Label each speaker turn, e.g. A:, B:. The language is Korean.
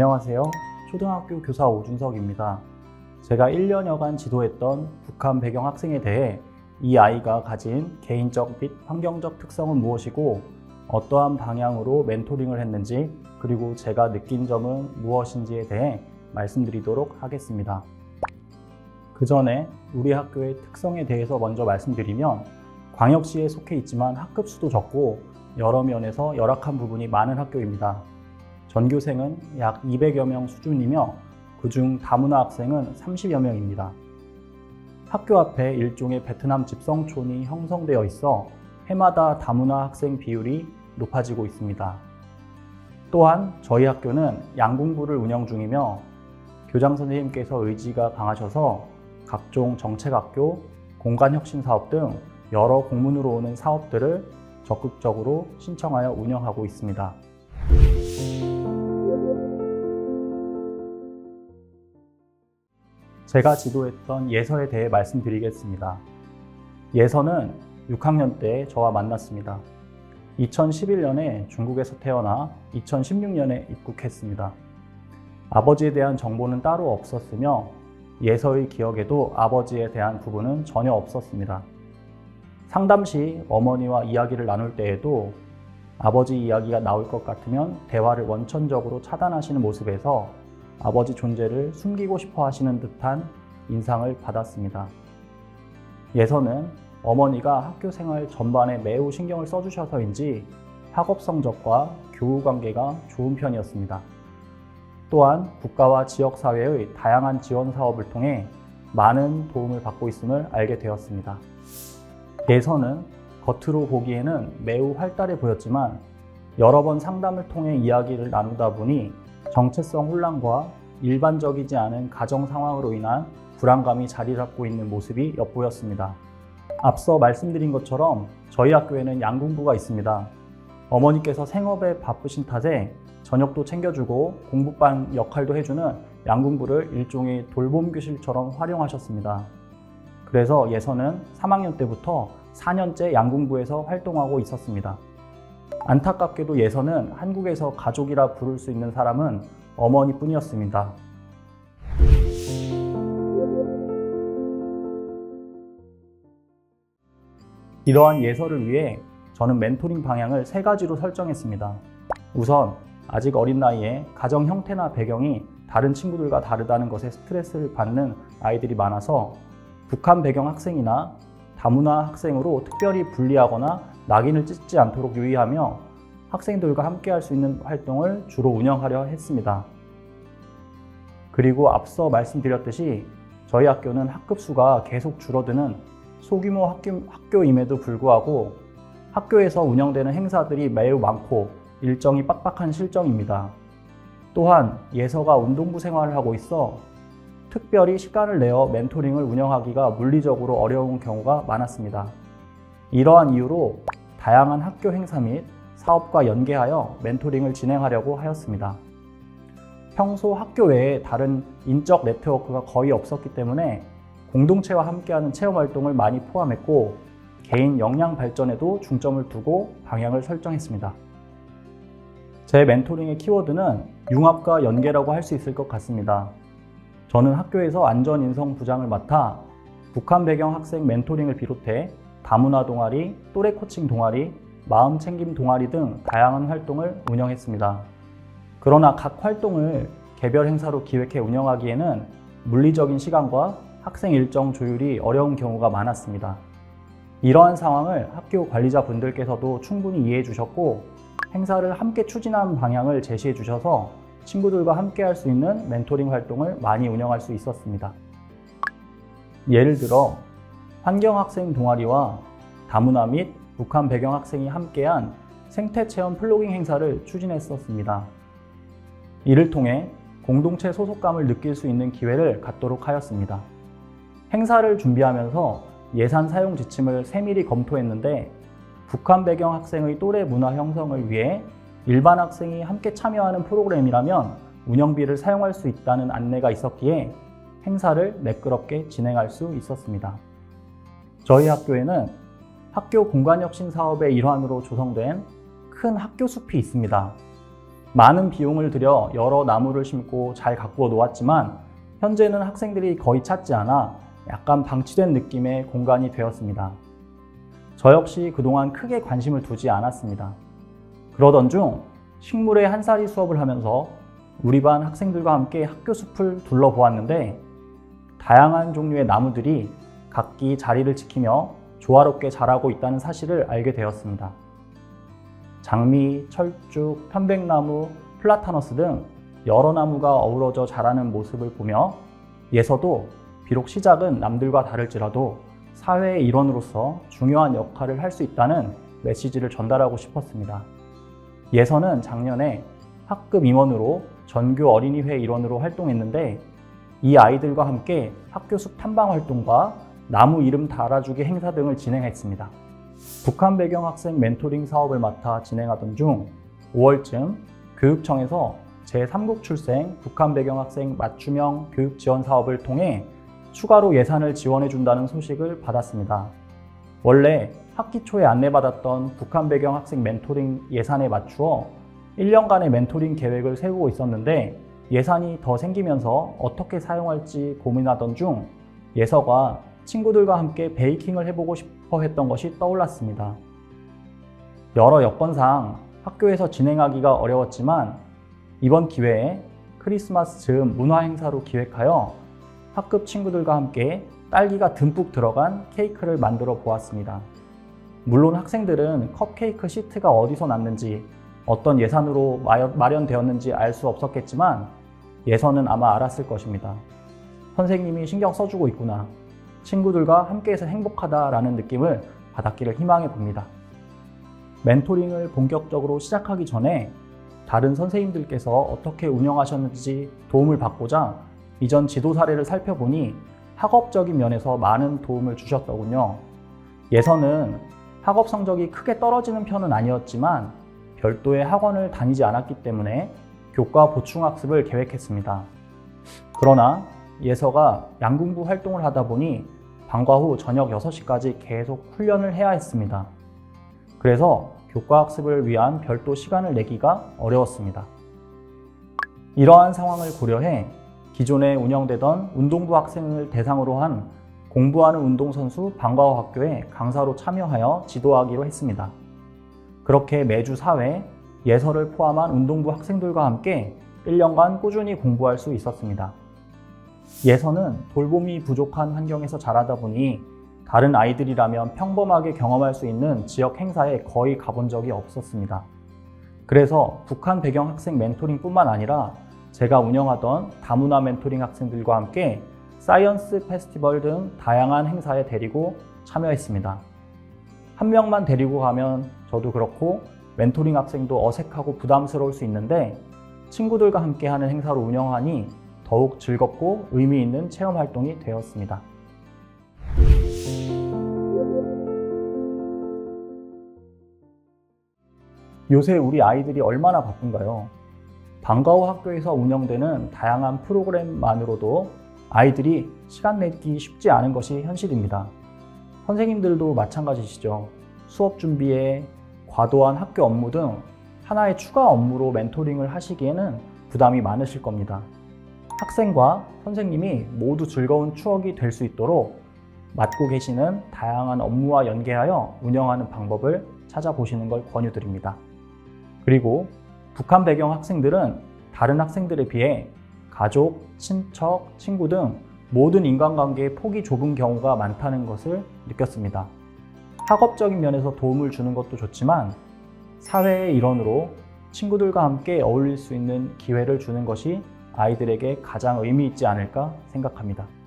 A: 안녕하세요. 초등학교 교사 오준석입니다. 제가 1년여간 지도했던 북한 배경 학생에 대해 이 아이가 가진 개인적 및 환경적 특성은 무엇이고 어떠한 방향으로 멘토링을 했는지 그리고 제가 느낀 점은 무엇인지에 대해 말씀드리도록 하겠습니다. 그 전에 우리 학교의 특성에 대해서 먼저 말씀드리면 광역시에 속해 있지만 학급 수도 적고 여러 면에서 열악한 부분이 많은 학교입니다. 전교생은 약 200여 명 수준이며 그중 다문화 학생은 30여 명입니다. 학교 앞에 일종의 베트남 집성촌이 형성되어 있어 해마다 다문화 학생 비율이 높아지고 있습니다. 또한 저희 학교는 양궁부를 운영 중이며 교장 선생님께서 의지가 강하셔서 각종 정책학교, 공간혁신 사업 등 여러 공문으로 오는 사업들을 적극적으로 신청하여 운영하고 있습니다. 제가 지도했던 예서에 대해 말씀드리겠습니다. 예서는 6학년 때 저와 만났습니다. 2011년에 중국에서 태어나 2016년에 입국했습니다. 아버지에 대한 정보는 따로 없었으며 예서의 기억에도 아버지에 대한 부분은 전혀 없었습니다. 상담 시 어머니와 이야기를 나눌 때에도 아버지 이야기가 나올 것 같으면 대화를 원천적으로 차단하시는 모습에서 아버지 존재를 숨기고 싶어 하시는 듯한 인상을 받았습니다. 예서는 어머니가 학교 생활 전반에 매우 신경을 써주셔서인지 학업 성적과 교우 관계가 좋은 편이었습니다. 또한 국가와 지역사회의 다양한 지원 사업을 통해 많은 도움을 받고 있음을 알게 되었습니다. 예서는 겉으로 보기에는 매우 활달해 보였지만 여러 번 상담을 통해 이야기를 나누다 보니 정체성 혼란과 일반적이지 않은 가정 상황으로 인한 불안감이 자리 잡고 있는 모습이 엿보였습니다. 앞서 말씀드린 것처럼 저희 학교에는 양궁부가 있습니다. 어머니께서 생업에 바쁘신 탓에 저녁도 챙겨주고 공부반 역할도 해주는 양궁부를 일종의 돌봄 교실처럼 활용하셨습니다. 그래서 예서는 3학년 때부터 4년째 양궁부에서 활동하고 있었습니다. 안타깝게도 예서는 한국에서 가족이라 부를 수 있는 사람은 어머니뿐이었습니다. 이러한 예서를 위해 저는 멘토링 방향을 세 가지로 설정했습니다. 우선 아직 어린 나이에 가정 형태나 배경이 다른 친구들과 다르다는 것에 스트레스를 받는 아이들이 많아서 북한 배경 학생이나 다문화 학생으로 특별히 분리하거나 낙인을 찍지 않도록 유의하며 학생들과 함께 할 수 있는 활동을 주로 운영하려 했습니다. 그리고 앞서 말씀드렸듯이 저희 학교는 학급 수가 계속 줄어드는 소규모 학교, 학교임에도 불구하고 학교에서 운영되는 행사들이 매우 많고 일정이 빡빡한 실정입니다. 또한 예서가 운동부 생활을 하고 있어 특별히 시간을 내어 멘토링을 운영하기가 물리적으로 어려운 경우가 많았습니다. 이러한 이유로 다양한 학교 행사 및 사업과 연계하여 멘토링을 진행하려고 하였습니다. 평소 학교 외에 다른 인적 네트워크가 거의 없었기 때문에 공동체와 함께하는 체험 활동을 많이 포함했고 개인 역량 발전에도 중점을 두고 방향을 설정했습니다. 제 멘토링의 키워드는 융합과 연계라고 할 수 있을 것 같습니다. 저는 학교에서 안전 인성 부장을 맡아 북한 배경 학생 멘토링을 비롯해 다문화 동아리, 또래 코칭 동아리, 마음 챙김 동아리 등 다양한 활동을 운영했습니다. 그러나 각 활동을 개별 행사로 기획해 운영하기에는 물리적인 시간과 학생 일정 조율이 어려운 경우가 많았습니다. 이러한 상황을 학교 관리자 분들께서도 충분히 이해해 주셨고 행사를 함께 추진하는 방향을 제시해 주셔서 친구들과 함께 할 수 있는 멘토링 활동을 많이 운영할 수 있었습니다. 예를 들어 환경학생 동아리와 다문화 및 북한 배경 학생이 함께한 생태 체험 플로깅 행사를 추진했었습니다. 이를 통해 공동체 소속감을 느낄 수 있는 기회를 갖도록 하였습니다. 행사를 준비하면서 예산 사용 지침을 세밀히 검토했는데 북한 배경 학생의 또래 문화 형성을 위해 일반 학생이 함께 참여하는 프로그램이라면 운영비를 사용할 수 있다는 안내가 있었기에 행사를 매끄럽게 진행할 수 있었습니다. 저희 학교에는 학교 공간 혁신 사업의 일환으로 조성된 큰 학교 숲이 있습니다. 많은 비용을 들여 여러 나무를 심고 잘 가꾸어 놓았지만 현재는 학생들이 거의 찾지 않아 약간 방치된 느낌의 공간이 되었습니다. 저 역시 그동안 크게 관심을 두지 않았습니다. 그러던 중 식물의 한살이 수업을 하면서 우리 반 학생들과 함께 학교 숲을 둘러보았는데 다양한 종류의 나무들이 각기 자리를 지키며 조화롭게 자라고 있다는 사실을 알게 되었습니다. 장미, 철쭉, 편백나무, 플라타너스 등 여러 나무가 어우러져 자라는 모습을 보며 예서도 비록 시작은 남들과 다를지라도 사회의 일원으로서 중요한 역할을 할 수 있다는 메시지를 전달하고 싶었습니다. 예서는 작년에 학급 임원으로 전교 어린이회 일원으로 활동했는데 이 아이들과 함께 학교 숲 탐방 활동과 나무 이름 달아주기 행사 등을 진행했습니다. 북한 배경 학생 멘토링 사업을 맡아 진행하던 중 5월쯤 교육청에서 제3국 출생 북한 배경 학생 맞춤형 교육 지원 사업을 통해 추가로 예산을 지원해 준다는 소식을 받았습니다. 원래 학기 초에 안내받았던 북한 배경 학생 멘토링 예산에 맞추어 1년간의 멘토링 계획을 세우고 있었는데 예산이 더 생기면서 어떻게 사용할지 고민하던 중 예서가 친구들과 함께 베이킹을 해보고 싶어 했던 것이 떠올랐습니다. 여러 여건상 학교에서 진행하기가 어려웠지만 이번 기회에 크리스마스 즈음 문화 행사로 기획하여 학급 친구들과 함께 딸기가 듬뿍 들어간 케이크를 만들어 보았습니다. 물론 학생들은 컵케이크 시트가 어디서 났는지 어떤 예산으로 마련되었는지 알 수 없었겠지만 예선은 아마 알았을 것입니다. 선생님이 신경 써주고 있구나. 친구들과 함께해서 행복하다라는 느낌을 받았기를 희망해 봅니다. 멘토링을 본격적으로 시작하기 전에 다른 선생님들께서 어떻게 운영하셨는지 도움을 받고자 이전 지도 사례를 살펴보니 학업적인 면에서 많은 도움을 주셨더군요. 예선은 학업 성적이 크게 떨어지는 편은 아니었지만 별도의 학원을 다니지 않았기 때문에 교과 보충 학습을 계획했습니다. 그러나 예서가 양궁부 활동을 하다 보니 방과 후 저녁 6시까지 계속 훈련을 해야 했습니다. 그래서 교과 학습을 위한 별도 시간을 내기가 어려웠습니다. 이러한 상황을 고려해 기존에 운영되던 운동부 학생을 대상으로 한 공부하는 운동선수 방과후 학교에 강사로 참여하여 지도하기로 했습니다. 그렇게 매주 4회 예설을 포함한 운동부 학생들과 함께 1년간 꾸준히 공부할 수 있었습니다. 예서는 돌봄이 부족한 환경에서 자라다 보니 다른 아이들이라면 평범하게 경험할 수 있는 지역 행사에 거의 가본 적이 없었습니다. 그래서 북한 배경 학생 멘토링뿐만 아니라 제가 운영하던 다문화 멘토링 학생들과 함께 사이언스 페스티벌 등 다양한 행사에 데리고 참여했습니다. 한 명만 데리고 가면 저도 그렇고 멘토링 학생도 어색하고 부담스러울 수 있는데 친구들과 함께 하는 행사로 운영하니 더욱 즐겁고 의미 있는 체험 활동이 되었습니다. 요새 우리 아이들이 얼마나 바쁜가요? 방과후 학교에서 운영되는 다양한 프로그램만으로도 아이들이 시간 내기 쉽지 않은 것이 현실입니다. 선생님들도 마찬가지시죠. 수업 준비에 과도한 학교 업무 등 하나의 추가 업무로 멘토링을 하시기에는 부담이 많으실 겁니다. 학생과 선생님이 모두 즐거운 추억이 될 수 있도록 맡고 계시는 다양한 업무와 연계하여 운영하는 방법을 찾아보시는 걸 권유드립니다. 그리고 북한 배경 학생들은 다른 학생들에 비해 가족, 친척, 친구 등 모든 인간관계에 폭이 좁은 경우가 많다는 것을 느꼈습니다. 학업적인 면에서 도움을 주는 것도 좋지만 사회의 일원으로 친구들과 함께 어울릴 수 있는 기회를 주는 것이 아이들에게 가장 의미 있지 않을까 생각합니다.